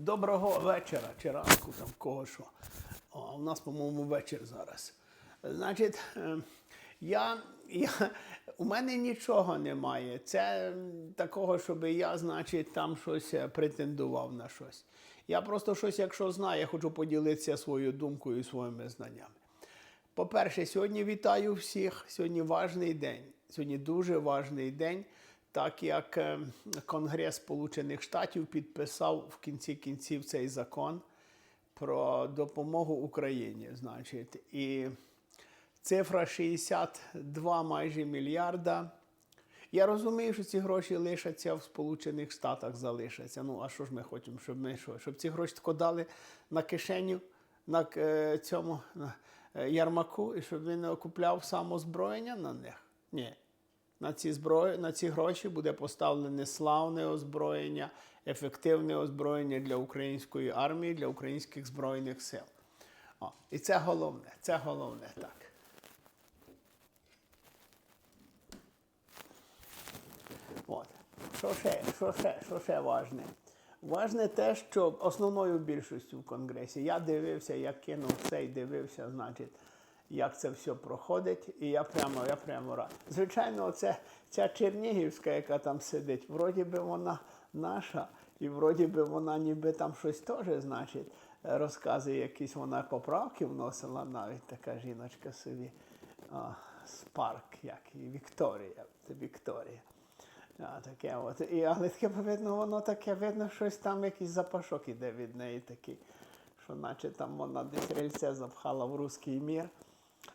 Доброго вечора чи ранку, там кого що. О, у нас, по-моєму, вечір зараз. Значить, е, я, я, у мене нічого немає. Це такого, щоб я, значить, там щось е, претендував на щось. Я просто щось, якщо знаю, я хочу поділитися своєю думкою і своїми знаннями. По-перше, сьогодні вітаю всіх. Сьогодні важний день. Сьогодні дуже важний день, так як е, Конгрес Сполучених Штатів підписав в кінці кінців цей закон про допомогу Україні. Значить, і цифра 62 майже мільярда. Я розумію, що ці гроші лишаться в Сполучених Штатах, залишаться. Ну, а що ж ми хочемо, щоб ми що? Щоб ці гроші тако дали на кишеню на е, цьому е, ярмаку, і щоб він купляв самозброєння на них? Ні. На ці, зброї, на ці гроші буде поставлене славне озброєння, ефективне озброєння для української армії, для українських збройних сил. О, і це головне, це головне так. От. Що ще, що ще, що ще важне? Важне те, що основною більшістю в Конгресі я дивився, я кинув це і дивився, значить, як це все проходить, і я прямо, я прямо рад. Звичайно, оце, ця Чернігівська, яка там сидить, вроді би вона наша, і вроді би вона ніби там щось теж, значить, розказує якісь вона поправки вносила навіть така жіночка собі. А, Спарк, як і Вікторія. Це Вікторія. А, таке от. І, але таке видно, воно таке видно, щось там якийсь запашок іде від неї такий, що наче там вона десь рельце запхала в руський мір.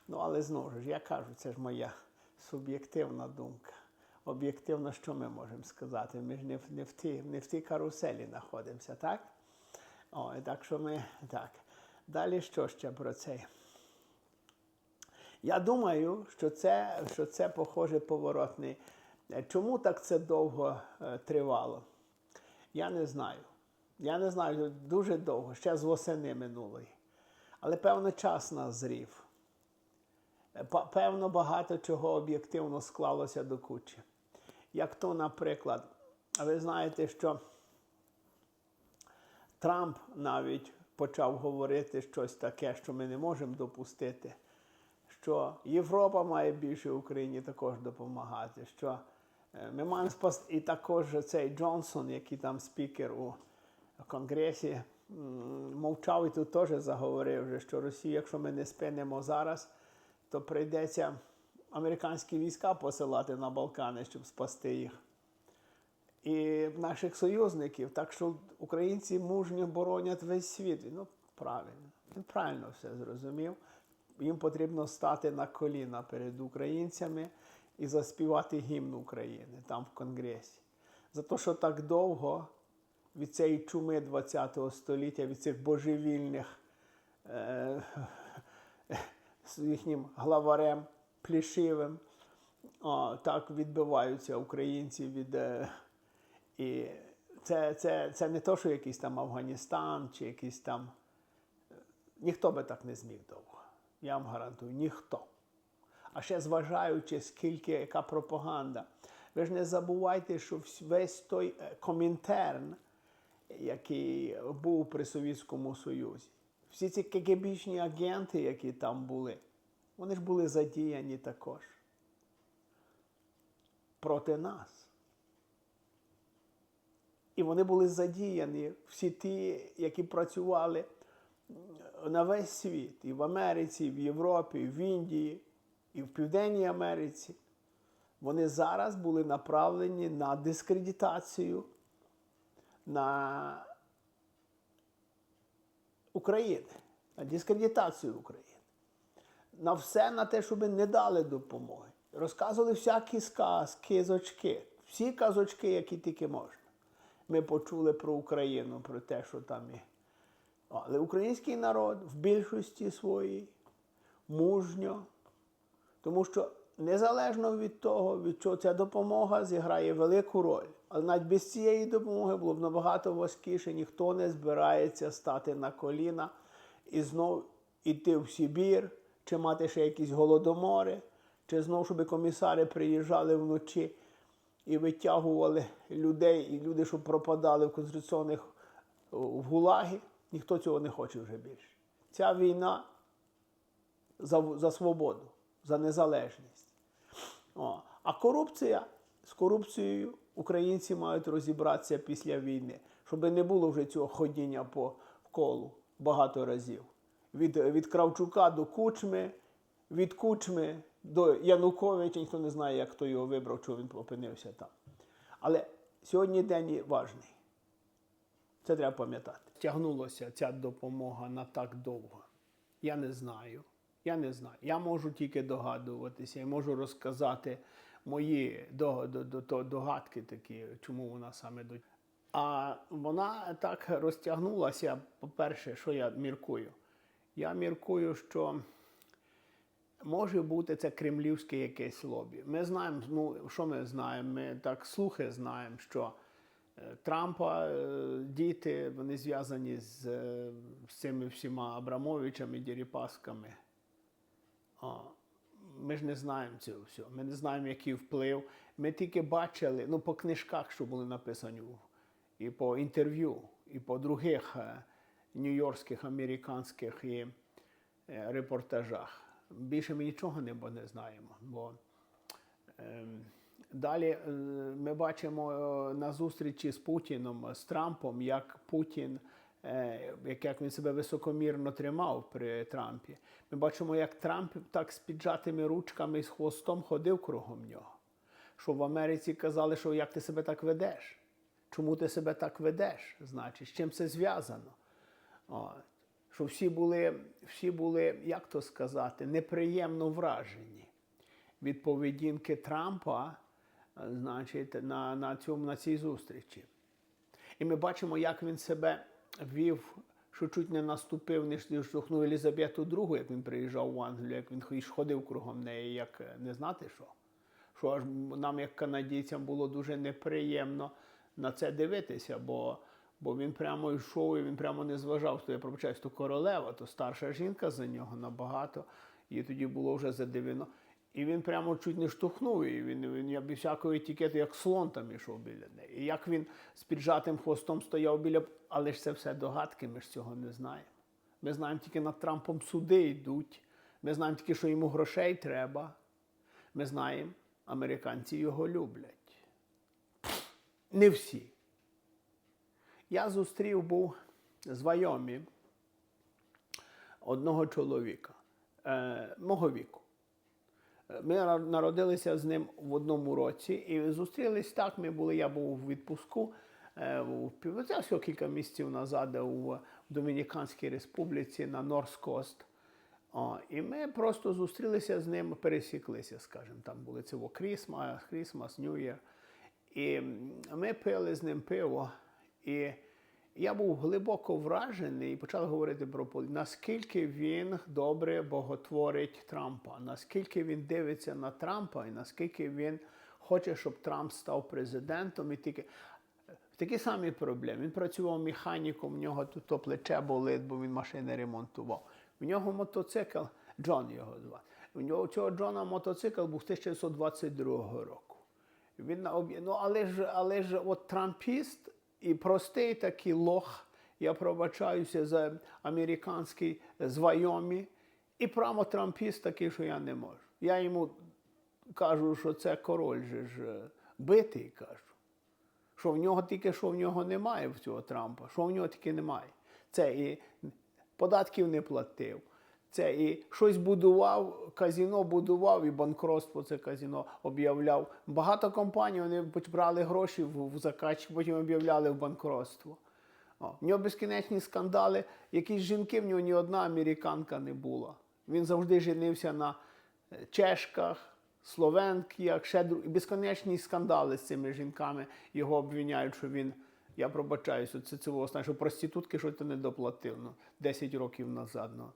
Ну, але знову ж, я кажу, це ж моя суб'єктивна думка. Об'єктивно, що ми можемо сказати? Ми ж не в, не в, тій, не в тій каруселі знаходимося, так? О, так що ми так. Далі що ще про це? Я думаю, що це, що це похоже поворотний. Чому так це довго е, тривало? Я не знаю. Я не знаю, дуже довго, ще з восени минулої. Але певно час назрів. Е, па- Певно, багато чого об'єктивно склалося до кучі. Як то, наприклад, ви знаєте, що Трамп навіть почав говорити щось таке, що ми не можемо допустити, що Європа має більше Україні також допомагати. що е, ми маємо спасти і також цей Джонсон, який там спікер у Конгресі, мовчав і тут теж заговорив, що Росія, якщо ми не спинимо зараз, то прийдеться американські війська посилати на Балкани, щоб спасти їх і наших союзників. Так що українці мужньо боронять весь світ. Ну, правильно, він правильно все зрозумів. Їм потрібно стати на коліна перед українцями і заспівати гімн України там в Конгресі. За те, що так довго від цієї чуми ХХ століття, від цих божевільних е, з їхнім главарем Плішивим, так відбиваються українці від. Е, і це, це, це не то, що якийсь там Афганістан чи якийсь там. Ніхто би так не зміг довго. Я вам гарантую, ніхто. А ще зважаючи, скільки яка пропаганда. Ви ж не забувайте, що весь той е, комінтерн, який був при Совєтському Союзі, всі ці КГБшні агенти, які там були, вони ж були задіяні також проти нас. І вони були задіяні всі ті, які працювали на весь світ, і в Америці, і в Європі, і в Індії, і в Південній Америці. Вони зараз були направлені на дискредитацію на України, на дискредитацію України. На все на те, щоб не дали допомоги. Розказували всякі сказки, казочки, всі казочки, які тільки можна ми почули про Україну, про те, що там є. Але український народ в більшості своїй мужньо, тому що незалежно від того, від чого ця допомога зіграє велику роль. Але навіть без цієї допомоги було б набагато важкіше, ніхто не збирається стати на коліна і знов іти в Сибір, чи мати ще якісь голодомори, чи знов, щоб комісари приїжджали вночі і витягували людей, і люди, що пропадали в концентраційних в гулаги. Ніхто цього не хоче вже більше. Ця війна за, за свободу, за незалежність. О. А корупція з корупцією українці мають розібратися після війни, щоб не було вже цього ходіння по колу багато разів. Від, від Кравчука до Кучми, від Кучми до Януковича, ніхто не знає, як хто його вибрав, чого він опинився там. Але сьогодні день важний. Це треба пам'ятати. Тягнулася ця допомога на так довго. Я не знаю. Я не знаю. Я можу тільки догадуватися, я можу розказати мої до- до- до- до- догадки такі, чому вона саме до. А вона так розтягнулася. По-перше, що я міркую? Я міркую, що може бути це кремлівське якесь лобі. Ми знаємо, ну що ми знаємо? Ми так слухи знаємо, що е, Трампа е, діти вони зв'язані з, е, з цими всіма Абрамовичами, Діріпасками. Ми ж не знаємо цього всього. Ми не знаємо, який вплив. Ми тільки бачили, ну, по книжках, що були написані, і по інтерв'ю, і по других е, нью-йоркських, американських і е, репортажах. Більше ми нічого не, знаємо. Бо Ем, Далі е, ми бачимо е, на зустрічі з Путіном, з Трампом, як Путін, як як він себе високомірно тримав при Трампі. Ми бачимо, як Трамп так з піджатими ручками і з хвостом ходив кругом нього. Що в Америці казали, що як ти себе так ведеш? Чому ти себе так ведеш? Значить, з чим це зв'язано? Що всі були, всі були, як то сказати, неприємно вражені від поведінки Трампа, е, значить, на, на, цьому, на цій зустрічі. І ми бачимо, як він себе вів, що чуть не наступив, не штовхнув Елізабету II, як він приїжджав в Англію, як він ходив- кругом неї, як е, не знати що. Що аж нам, як канадійцям, було дуже неприємно на це дивитися, бо, бо він прямо йшов і він прямо не зважав, що я пробачаюсь, то королева, то старша жінка за нього набагато. І тоді було вже за 90. І він прямо чуть не штовхнув її. Він, він я без всякої етикети, як слон там ішов біля неї. І як він з піджатим хвостом стояв біля. Але ж це все догадки, ми ж цього не знаємо. Ми знаємо тільки над Трампом суди йдуть. Ми знаємо тільки, що йому грошей треба. Ми знаємо, американці його люблять. Не всі. Я зустрів був з Вайомі одного чоловіка е, мого віку. Ми народилися з ним в одному році і зустрілись так. Ми були, я був у відпуску е, це всього кілька місяців назад у Домініканській Республіці на Норс-Кост. І ми просто зустрілися з ним, пересіклися, скажімо, там були це Крісмас, Крісмас, Year. І ми пили з ним пиво. І я був глибоко вражений і почав говорити про полі- наскільки він добре боготворить Трампа, наскільки він дивиться на Трампа, і наскільки він хоче, щоб Трамп став президентом. І тільки такі самі проблеми. Він працював механіком, в нього тут то плече болить, бо він машини ремонтував. В нього мотоцикл, Джон його звати. У нього цього Джона мотоцикл був 1922 року. Він ну, але ж, але ж от трампіст і простий такий лох, я пробачаюся за американський з Вайомі, і прямо трампіст такий, що я не можу. Я йому кажу, що це король же ж е, битий, кажу. Що в нього тільки що в нього немає в цього Трампа, що в нього тільки немає. Це і податків не платив. Це і щось будував, казіно будував, і банкротство це казіно об'являв. Багато компаній вони брали гроші в, закачку, потім об'являли в банкротство. О, в нього безкінечні скандали. Якісь жінки, в нього ні одна американка не була. Він завжди женився на е, чешках, словенках, ще друг... безконечні скандали з цими жінками. Його обвиняють, що він. Я пробачаюся, це цього що проститутки що ти не доплатив ну, 10 років назад. Ну,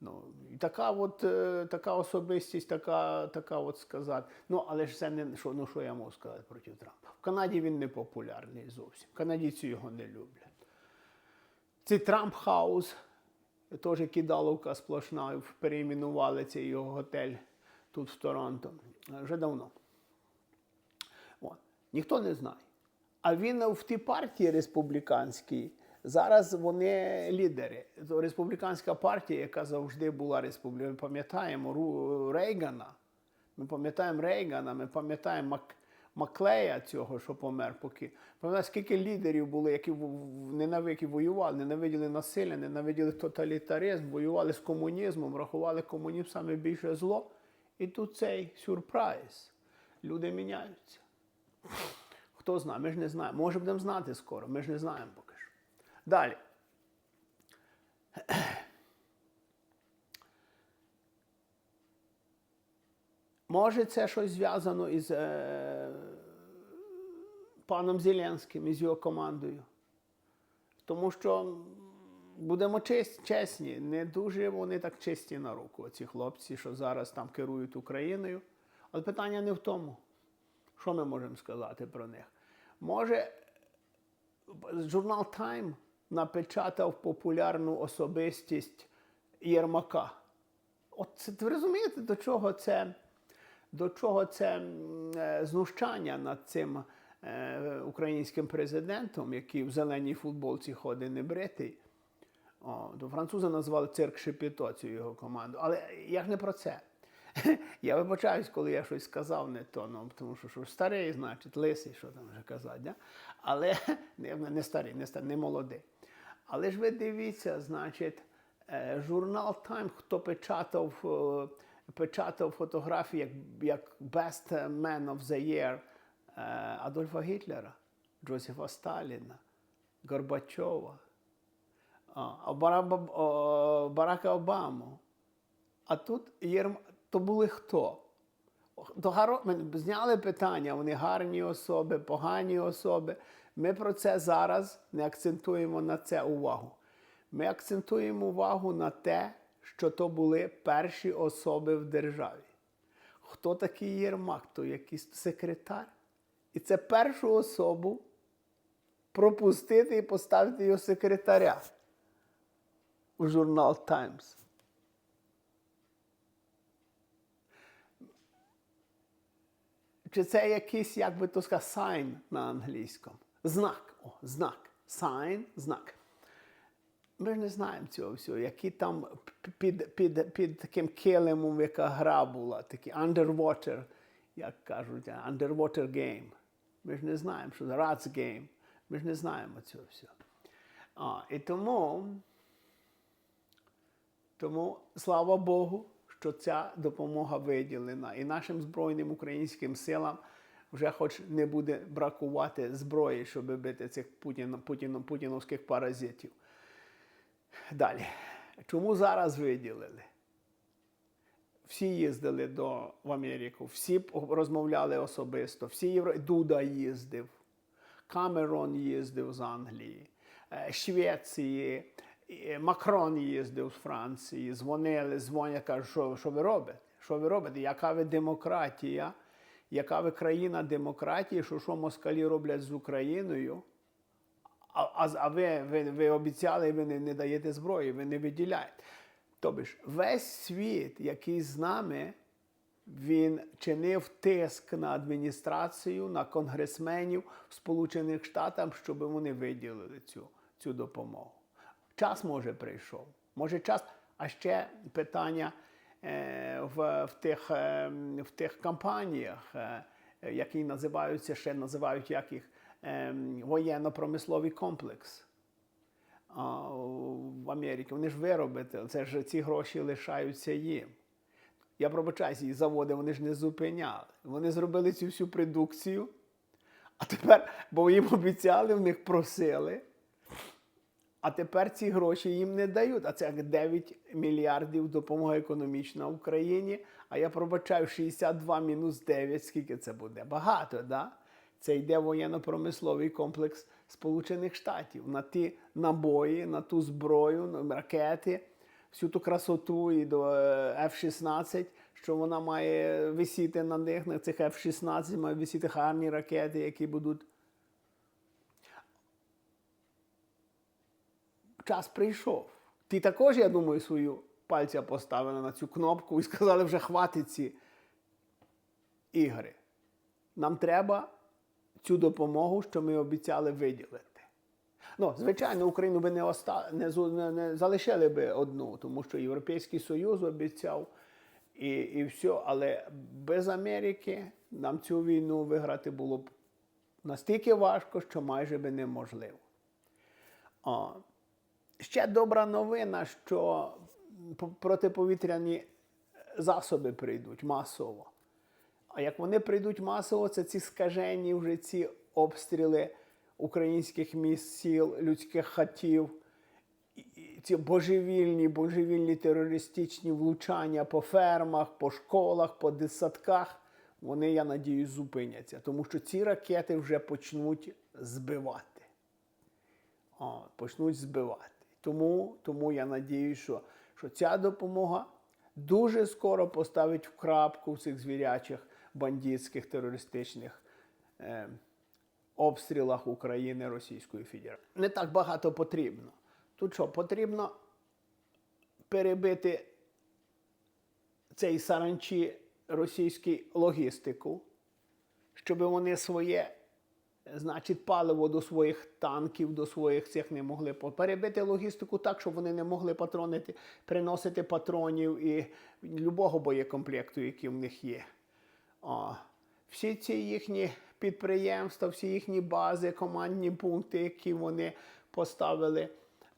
ну, така от е, така особистість, така, така от сказати. Ну, але ж це не що, ну, що я можу сказати проти Трампа. В Канаді він не популярний зовсім. Канадійці його не люблять. Цей Трамп Хаус, теж кидаловка сплошна, переіменували цей його готель тут в Торонто. Вже давно. От. Ніхто не знає. А він в тій партії республіканській Зараз вони лідери. Республіканська партія, яка завжди була республікою, ми пам'ятаємо Рейгана. Ми пам'ятаємо Рейгана, ми пам'ятаємо Мак... Маклея цього, що помер поки. Пам'ятаєте, скільки лідерів було, які в- в- ненави- які воювали, ненавиділи насилля, ненавиділи тоталітаризм, воювали з комунізмом, рахували комунізм саме більше зло. І тут цей сюрприз. Люди міняються. Хто знає, ми ж не знаємо. Може будемо знати скоро, ми ж не знаємо поки. Далі. Може, це щось зв'язано із е, паном Зеленським, із його командою. Тому що будемо чесні, не дуже вони так чисті на руку, ці хлопці, що зараз там керують Україною. Але питання не в тому. Що ми можемо сказати про них? Може, журнал Time напечатав популярну особистість Єрмака. От це, ви розумієте, до чого це, до чого це е, знущання над цим е, українським президентом, який в зеленій футболці ходить небритий. О, то французи назвали цирк Шепіто цю його команду. Але я ж не про це. Я вибачаюсь, коли я щось сказав не то, ну, тому що, що старий, значить, лисий, що там вже казати. Да? Але не, не старий, не старий, не молодий. Але ж ви дивіться, значить, е, журнал Time, хто печатав, е, печатав фотографії як, як Best Man of the Year е, Адольфа Гітлера, Джозефа Сталіна, Горбачова, Барака Обаму. А тут Єрм... то були хто? То гаро... зняли питання, вони гарні особи, погані особи. Ми про це зараз не акцентуємо на це увагу. Ми акцентуємо увагу на те, що то були перші особи в державі. Хто такий Єрмак? То якийсь секретар. І це першу особу пропустити і поставити його секретаря у журнал Times. Чи це якийсь, як би то сказати, sign на англійському? Знак. О, знак. Sign, знак. Ми ж не знаємо цього всього, які там під, під, під таким килимом, яка гра була, такі underwater, як кажуть, underwater game. Ми ж не знаємо, що це rats game. Ми ж не знаємо цього всього. А, і тому, тому, слава Богу, що ця допомога виділена. І нашим Збройним українським силам вже хоч не буде бракувати зброї, щоб бити цих путін, путін, путіновських паразитів. Далі. Чому зараз виділили? Всі їздили до, в Америку, всі розмовляли особисто, всі євро... Дуда їздив, Камерон їздив з Англії, е, Швеції, Макрон їздив з Франції, дзвонили, дзвонять, кажуть, що, що ви робите? Що ви робите? Яка ви демократія? Яка ви країна демократії, що що москалі роблять з Україною? А, а, а ви, ви, ви обіцяли, ви не, не даєте зброї, ви не виділяєте. Тобто весь світ, який з нами, він чинив тиск на адміністрацію, на конгресменів Сполучених Штатах, щоб вони виділили цю, цю допомогу. Час може прийшов. Може час, а ще питання в, в, тих, е, в тих кампаніях, е, які називаються, ще називають як їх е, воєнно-промисловий комплекс в Америці. Вони ж виробити, це ж ці гроші лишаються їм. Я пробачаюся, і заводи вони ж не зупиняли. Вони зробили цю всю продукцію, а тепер, бо їм обіцяли, в них просили. А тепер ці гроші їм не дають. А це як 9 мільярдів допомоги економічна Україні. А я пробачаю 62 мінус 9, скільки це буде? Багато, да? Це йде воєнно-промисловий комплекс Сполучених Штатів на ті набої, на ту зброю, на ракети, всю ту красоту і до е, F-16, що вона має висіти на них, на цих F-16 мають висіти гарні ракети, які будуть час прийшов. Ти також, я думаю, свою пальця поставили на цю кнопку і сказали, вже хватить ці ігри. Нам треба цю допомогу, що ми обіцяли виділити. Ну, звичайно, Україну би не, оста... не, не, не залишили би одну, тому що Європейський Союз обіцяв і, і все. Але без Америки нам цю війну виграти було б настільки важко, що майже би неможливо. О. Ще добра новина, що протиповітряні засоби прийдуть масово. А як вони прийдуть масово, це ці скажені вже ці обстріли українських міст, сіл, людських хатів, ці божевільні, божевільні терористичні влучання по фермах, по школах, по дитсадках, вони, я надіюсь, зупиняться. Тому що ці ракети вже почнуть збивати. О, почнуть збивати. Тому, тому я надію, що, що ця допомога дуже скоро поставить в крапку в цих звірячих бандитських терористичних е, обстрілах України Російської Федерації. Не так багато потрібно. Тут що, потрібно перебити цей саранчі російський логістику, щоб вони своє значить, паливо до своїх танків, до своїх цих не могли перебити логістику так, щоб вони не могли патронити, приносити патронів і любого боєкомплекту, який в них є. О, всі ці їхні підприємства, всі їхні бази, командні пункти, які вони поставили,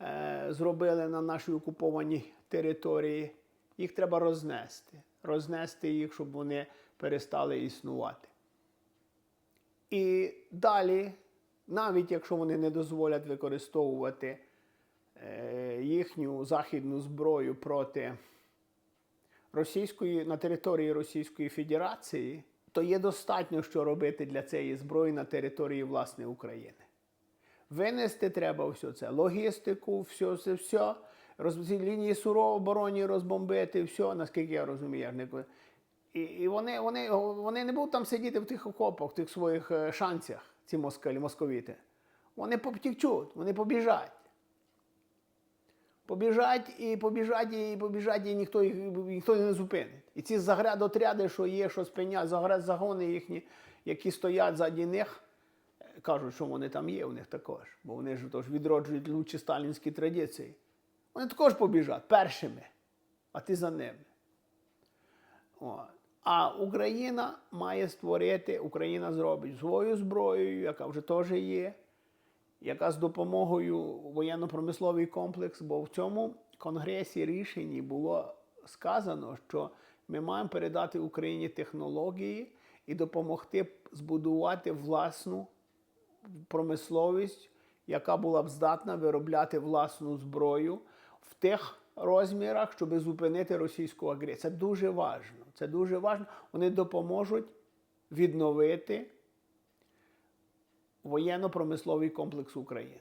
е, зробили на нашій окупованій території, їх треба рознести. Рознести їх, щоб вони перестали існувати. І далі, навіть якщо вони не дозволять використовувати е, їхню західну зброю проти російської на території Російської Федерації, то є достатньо, що робити для цієї зброї на території власне України. Винести треба все це, логістику, все, все, все. Роз, лінії суробороні розбомбити, все, наскільки я розумію. Я ж не... І, і вони, вони, вони не будуть там сидіти в тих окопах, в тих своїх е, шанцях, ці москалі, московіти. Вони повтікчуть, вони побіжать. Побіжать і побіжать, і побіжать, і ніхто їх ніхто не зупинить. І ці заградотряди, що є, що спинять, заград загони їхні, які стоять заді них, кажуть, що вони там є у них також. Бо вони ж тож відроджують лучші сталінські традиції. Вони також побіжать першими, а ти за ними. От. А Україна має створити, Україна зробить свою зброю, яка вже теж є, яка з допомогою воєнно-промисловий комплекс, бо в цьому конгресі рішенні було сказано, що ми маємо передати Україні технології і допомогти збудувати власну промисловість, яка була б здатна виробляти власну зброю в тих розмірах, щоб зупинити російську агресію. Це дуже важливо. Це дуже важливо. Вони допоможуть відновити воєнно-промисловий комплекс України.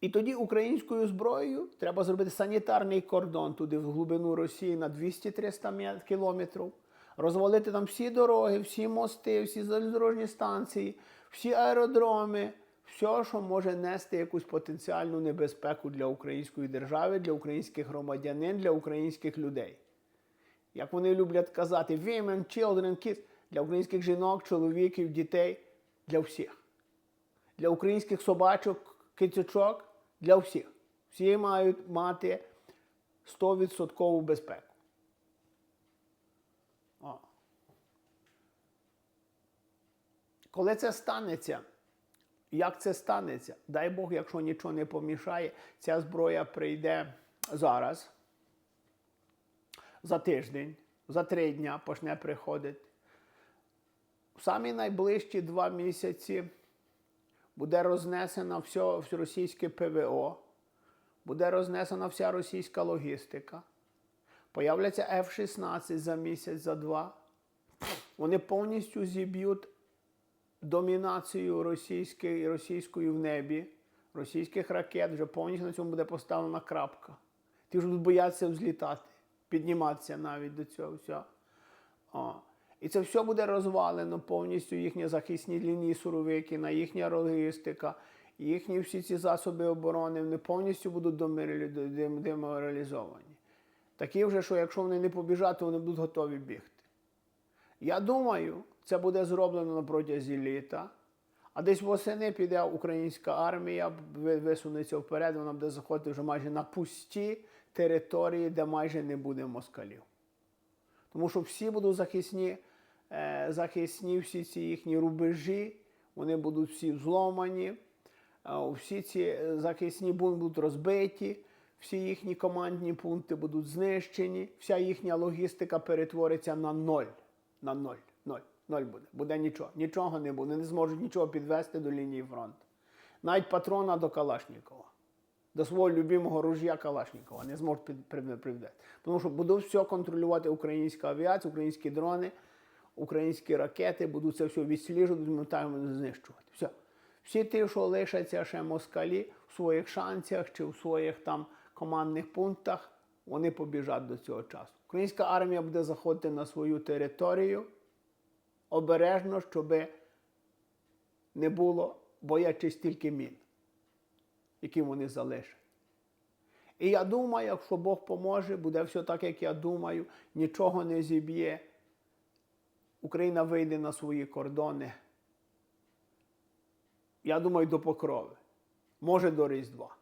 І тоді українською зброєю треба зробити санітарний кордон туди в глибину Росії на 200-300 кілометрів, розвалити там всі дороги, всі мости, всі залізнодорожні станції, всі аеродроми, все, що може нести якусь потенціальну небезпеку для української держави, для українських громадянин, для українських людей. Як вони люблять казати, women, children, kids, для українських жінок, чоловіків, дітей, для всіх для українських собачок, кицючок, для всіх. Всі мають мати 100% безпеку. О. Коли це станеться, як це станеться? Дай Бог, якщо нічого не помішає, ця зброя прийде зараз, за тиждень, за три дня почне приходити. В самі найближчі два місяці буде рознесена все, все російське ПВО, буде рознесена вся російська логістика. Появляться F-16 за місяць, за два. Вони повністю зіб'ють домінацію російської, російської в небі, російських ракет, вже повністю на цьому буде поставлена крапка. Ті вже будуть боятися взлітати, підніматися навіть до цього всього. І це все буде розвалено повністю їхні захисні лінії суровикіна, їхня логістика, їхні всі ці засоби оборони вони повністю будуть деморалізовані. Такі вже, що якщо вони не побіжать, то вони будуть готові бігти. Я думаю, це буде зроблено на протязі літа, А десь восени піде українська армія, висунеться вперед, вона буде заходити вже майже на пусті території, де майже не буде москалів. Тому що всі будуть захисні, е, захисні всі ці їхні рубежі, вони будуть всі зломані, е, всі ці е, захисні бункери будуть розбиті, всі їхні командні пункти будуть знищені, вся їхня логістика перетвориться на ноль. На ноль. Ноль. Ноль буде. Буде нічого. Нічого не буде. Не зможуть нічого підвести до лінії фронту. Навіть патрона до Калашнікова. До свого любимого ружья Калашнікова не зможуть під- при- Тому що будуть все контролювати українська авіація, українські дрони, українські ракети, будуть це все відсліджувати, моментально знищувати. Все. Всі ті, що лишаться ще москалі в своїх шансах чи в своїх там командних пунктах, вони побіжать до цього часу. Українська армія буде заходити на свою територію обережно, щоб не було боячись тільки мін, які вони залишать. І я думаю, якщо Бог поможе, буде все так, як я думаю, нічого не зіб'є. Україна вийде на свої кордони. Я думаю, до покрови. Може до Різдва.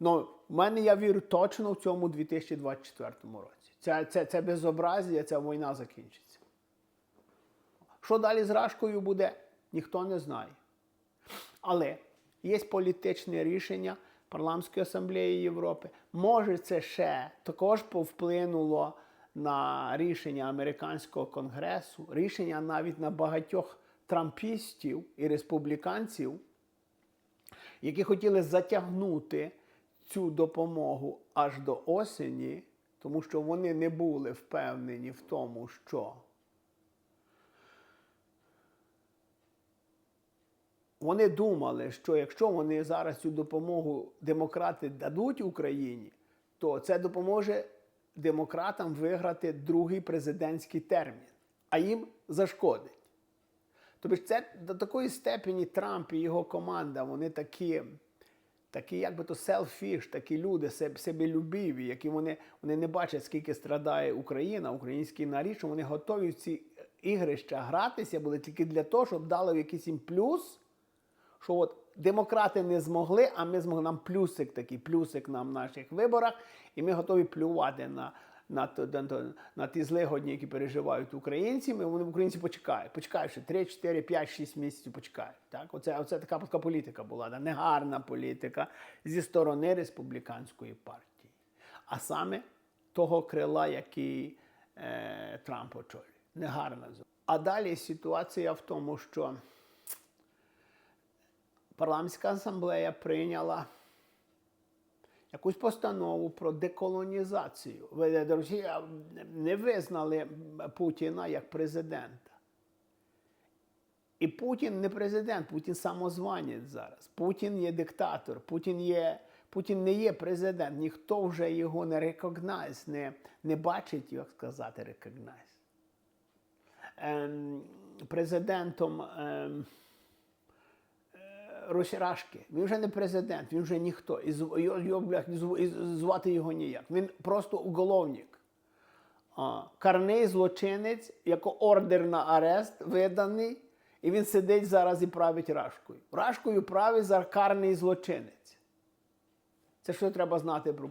Ну, в мене я вірю точно в цьому 2024 році. Це, це, це безобразія, ця війна закінчиться. Що далі з Рашкою буде, ніхто не знає. Але є політичне рішення Парламентської асамблеї Європи. Може, це ще також повплинуло на рішення американського конгресу, рішення навіть на багатьох трампістів і республіканців, які хотіли затягнути цю допомогу аж до осені, тому що вони не були впевнені в тому, що Вони думали, що якщо вони зараз цю допомогу демократи дадуть Україні, то це допоможе демократам виграти другий президентський термін, а їм зашкодить. Тобто це до такої степені Трамп і його команда, вони такі, такі як би то selfish, такі люди, себ- себелюбиві, які вони, вони не бачать, скільки страдає Україна, український нарід, що вони готові в ці ігрища гратися були тільки для того, щоб дали якийсь їм плюс що от демократи не змогли, а ми змогли нам плюсик такий, плюсик нам в наших виборах, і ми готові плювати на, на, на, ті злигодні, які переживають українці. Ми вони українці почекають. Почекають ще 3, 4, 5, 6 місяців почекають. Так? Оце, оце така, така політика була, да? негарна політика зі сторони республіканської партії. А саме того крила, який е, Трамп очолює. Негарна. А далі ситуація в тому, що парламентська асамблея прийняла якусь постанову про деколонізацію. Росія не визнали Путіна як президента. І Путін не президент, Путін самозванець зараз. Путін є диктатор, Путін, є, Путін не є президент, ніхто вже його не рекогнайз, не, не бачить, як сказати, рекогнайз. Ем, президентом ем, Росірашки. Він вже не президент, він вже ніхто. І його, і звати його ніяк. Він просто уголовник. А, карний злочинець, як ордер на арест виданий, і він сидить зараз і править Рашкою. Рашкою править за карний злочинець. Це що треба знати про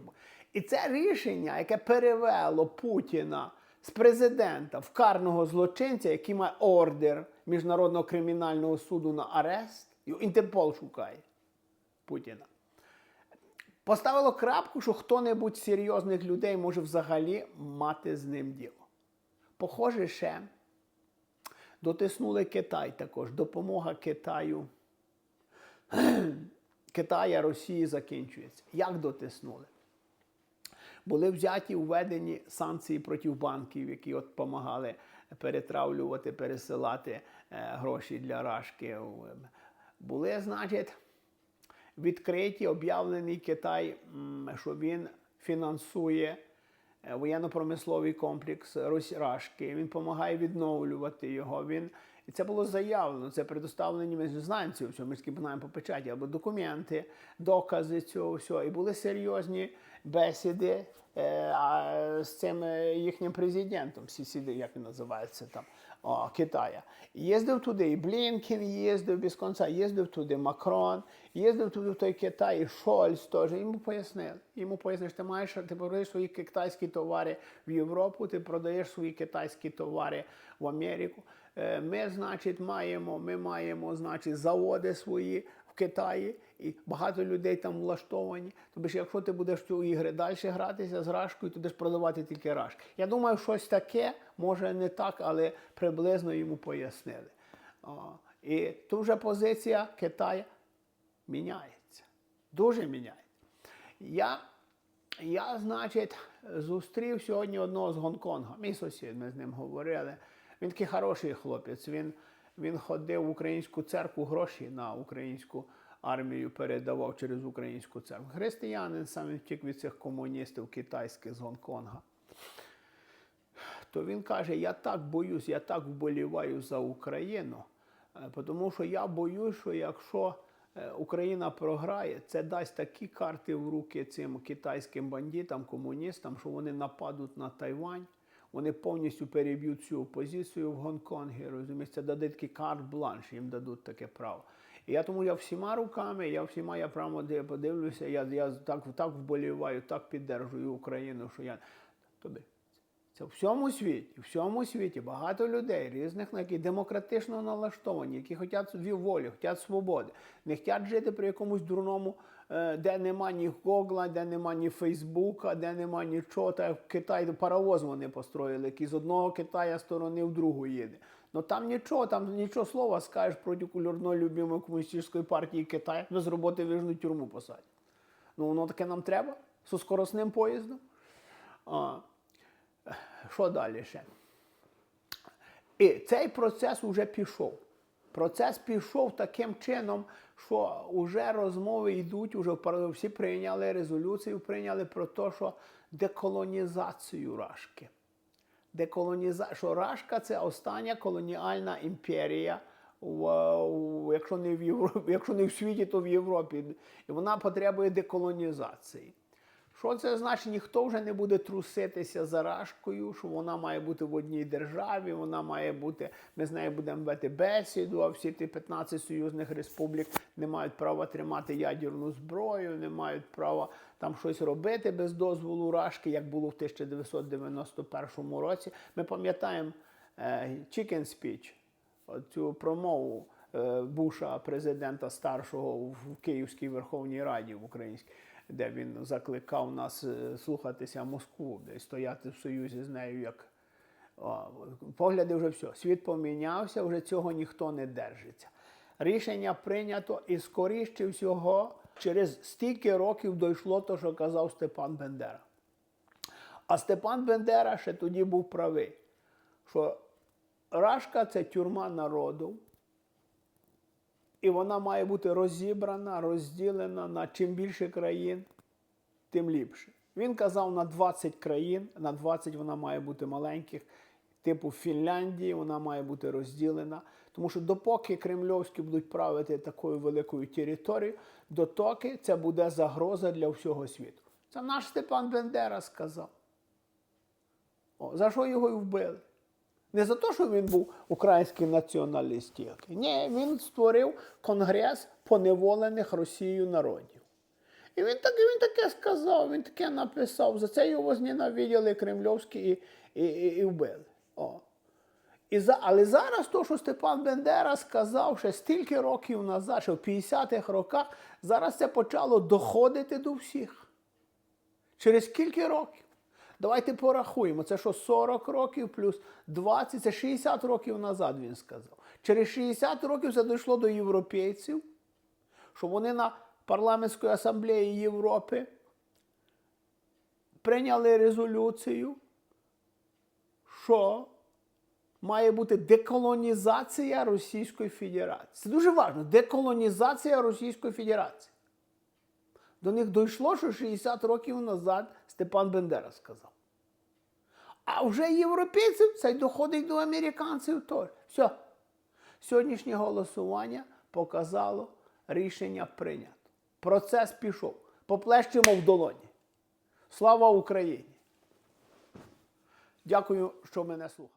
І це рішення, яке перевело Путіна з президента в карного злочинця, який має ордер Міжнародного кримінального суду на арест, Інтерпол шукає Путіна. Поставило крапку, що хто-небудь з серйозних людей може взагалі мати з ним діло. Похоже, ще дотиснули Китай також. Допомога Китаю Китая Росії закінчується. Як дотиснули? Були взяті введені санкції проти банків, які от допомагали перетравлювати, пересилати е, гроші для рашки. Були, значить, відкриті, об'явлений Китай, що він фінансує е, воєнно-промисловий комплекс Рашки. Він допомагає відновлювати його. Він, І це було заявлено, це предоставлені, ми знаємо всього, ми ж по печаті, або документи, докази цього всього. І були серйозні бесіди е, з цим е, їхнім президентом, Сісіди, як він називається там, Китая. Їздив туди, і Блінкін їздив без кінця, їздив туди Макрон, їздив туди в той Китай, і Шольц теж. Йому пояснили. Йому пояснили, що ти маєш, ти продаєш свої китайські товари в Європу, ти продаєш свої китайські товари в Америку. Е, Ми, значить, маємо, ми маємо, значить, заводи свої в Китаї, і багато людей там влаштовані. Тобто, якщо ти будеш в цю ігри далі гратися з рашкою, то будеш продавати тільки рашки. Я думаю, щось таке, може не так, але приблизно йому пояснили. І тут вже позиція Китаю міняється. Дуже міняється. Я, я, значить, зустрів сьогодні одного з Гонконга. Мій сусід, ми з ним говорили. Він такий хороший хлопець. Він, він ходив в українську церкву, гроші на українську армію передавав через українську церкву. Християнин сам втік від цих комуністів китайських з Гонконга. То він каже: я так боюсь, я так вболіваю за Україну, е, тому що я боюсь, що якщо е, Україна програє, це дасть такі карти в руки цим китайським бандитам, комуністам, що вони нападуть на Тайвань. Вони повністю переб'ють цю опозицію в Гонконгі. Розумієте, дадуть такий карт-бланш, їм дадуть таке право. І я тому я всіма руками, я всіма я прямо подивлюся, я, я так, так вболіваю, так піддержую Україну, що я. Тобі, це в всьому світі, в всьому світі багато людей різних, які демократично налаштовані, які хочуть волі, хочуть свободи, не хочуть жити при якомусь дурному, де нема ні Гогла, де нема ні Фейсбука, де нема нічого. Та в Китаї паровоз вони построїли, який з одного Китая сторони в другу їде. Ну там нічого, там нічого слова скажеш проти кульорної любимої комуністичної партії Китаю, без роботи вижнуть тюрму посадять. Ну воно таке нам треба зі скоросним поїздом. А, що далі ще? І цей процес вже пішов. Процес пішов таким чином, що вже розмови йдуть, уже всі прийняли резолюцію, прийняли про те, що деколонізацію Рашки. Деколоніза... Що Рашка це остання колоніальна імперія, в, якщо, не в Європі, якщо не в світі, то в Європі. І вона потребує деколонізації. Що це значить? Ніхто вже не буде труситися за рашкою, що вона має бути в одній державі, вона має бути, ми з нею будемо вести бесіду, а всі ті 15 союзних республік не мають права тримати ядерну зброю, не мають права там щось робити без дозволу рашки, як було в 1991 році. Ми пам'ятаємо е, Chicken Speech, цю промову е, Буша, президента старшого в Київській Верховній Раді в Українській де він закликав нас е, слухатися Москву, де стояти в союзі з нею як. О, погляди вже все. Світ помінявся, вже цього ніхто не держиться. Рішення прийнято і скоріше всього через стільки років дійшло те, що казав Степан Бендера. А Степан Бендера ще тоді був правий, що Рашка це тюрма народу, і вона має бути розібрана, розділена на чим більше країн, тим ліпше. Він казав на 20 країн, на 20 вона має бути маленьких, типу Фінляндії, вона має бути розділена. Тому що допоки кремльовські будуть правити такою великою територією, дотоки це буде загроза для всього світу. Це наш Степан Бендера сказав. О, за що його й вбили? Не за те, що він був український націоналіст тільки. Ні, він створив конгрес поневолених Росією народів. І він таке, він таке сказав, він таке написав. За це його возненавиділи кремльовські і, і, і, і вбили. О. І за, але зараз то, що Степан Бендера сказав ще стільки років назад, що в 50-х роках, зараз це почало доходити до всіх. Через кілька років. Давайте порахуємо. Це що 40 років плюс 20, це 60 років назад він сказав. Через 60 років це дійшло до європейців, що вони на парламентської асамблеї Європи прийняли резолюцію, що має бути деколонізація Російської Федерації. Це дуже важливо. Деколонізація Російської Федерації. До них дійшло, що 60 років назад Степан Бендера сказав. А вже європейців це доходить до американців теж. Все. Сьогоднішнє голосування показало рішення прийнято. Процес пішов. Поплещемо в долоні. Слава Україні! Дякую, що мене слухали.